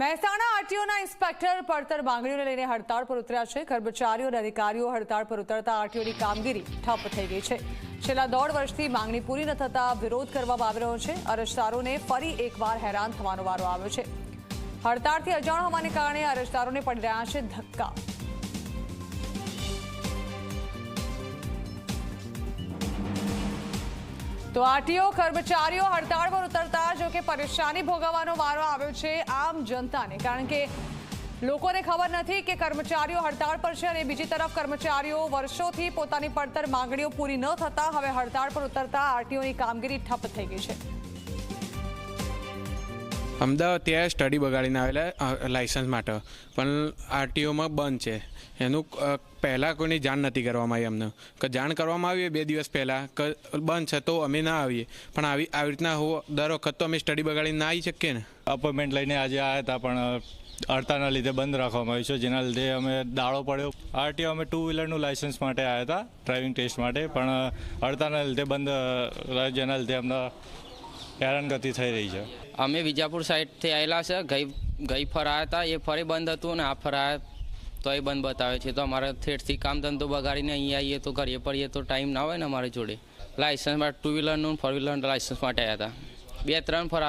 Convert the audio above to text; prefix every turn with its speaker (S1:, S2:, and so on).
S1: Mehsana આરટીઓના inspector પડતર માંગણીઓને લઈને હડતાળ પર ઉતર્યા છે. કર્મચારીઓ અને અધિકારીઓ હડતાળ પર ઉતરતા આરટીઓની કામગીરી ઠપ થઈ ગઈ છે. છેલ્લા દોઢ વર્ષથી માંગણી પૂરી ન થતા વિરોધ કરવામાં આવી રહ્યો છે. અરજદારોને ફરી એકવાર હેરાન થવાનો વારો આવ્યો છે. હડતાળથી અજાણ હોવાને કારણે અરજદારોને પડી રહ્યા છે ધક્કા. તો આરટીઓ કર્મચારીઓ હડતાળ પર ઉતરતા જો કે પરેશાની ભોગવવાનો વારો આવ્યો છે આમ જનતાને. કારણ કે લોકોને ખબર નથી કે કર્મચારીઓ હડતાળ પર છે અને બીજી તરફ કર્મચારીઓ વર્ષોથી પોતાની પડતર માંગણીઓ પૂરી ન થતા હવે હડતાળ પર ઉતરતા આરટીઓની કામગીરી ઠપ થઈ ગઈ છે.
S2: અમદાવાદ ત્યાં સ્ટડી બગાડીને આવેલા લાઇસન્સ માટે. પણ આરટીઓમાં બંધ છે. એનું પહેલાં કોઈની જાણ નથી કરવામાં આવી અમને. કે જાણ કરવામાં આવી બે દિવસ પહેલાં, કે બંધ છે તો અમે ના આવીએ. પણ આવી આવી રીતના હો, દર વખત તો અમે સ્ટડી બગાડીને ના આવી શકીએ ને.
S3: અપોઇન્ટમેન્ટ લઈને આજે આવ્યા હતા, પણ હડતાળના લીધે બંધ રાખવામાં આવ્યું છે, જેના લીધે અમે દાડો પડ્યો. આરટીઓ અમે ટુ વ્હીલરનું લાઇસન્સ માટે આવ્યા હતા ડ્રાઇવિંગ ટેસ્ટ માટે. પણ હડતાળના લીધે બંધ જેના લીધે અમને હેરાનગતિ થઈ રહી છે.
S4: અમે વિજાપુર સાઈડથી આવેલા છે. ગઈ ગઈ ફરાયા હતા. એ ફરી બંધ હતું ને આ ફરાયા તો એ બંધ બતાવે છે. તો અમારે થેટથી કામ ધંધો બગાડીને અહીંયા આવીએ તો કરીએ પડીએ તો ટાઈમ ના હોય ને અમારી જોડે. લાઇસન્સ માટે ટુ વ્હીલરનું ફોર વ્હીલરનું લાઇસન્સ માટે આવ્યા હતા. બે, ત્રણ ફરાવે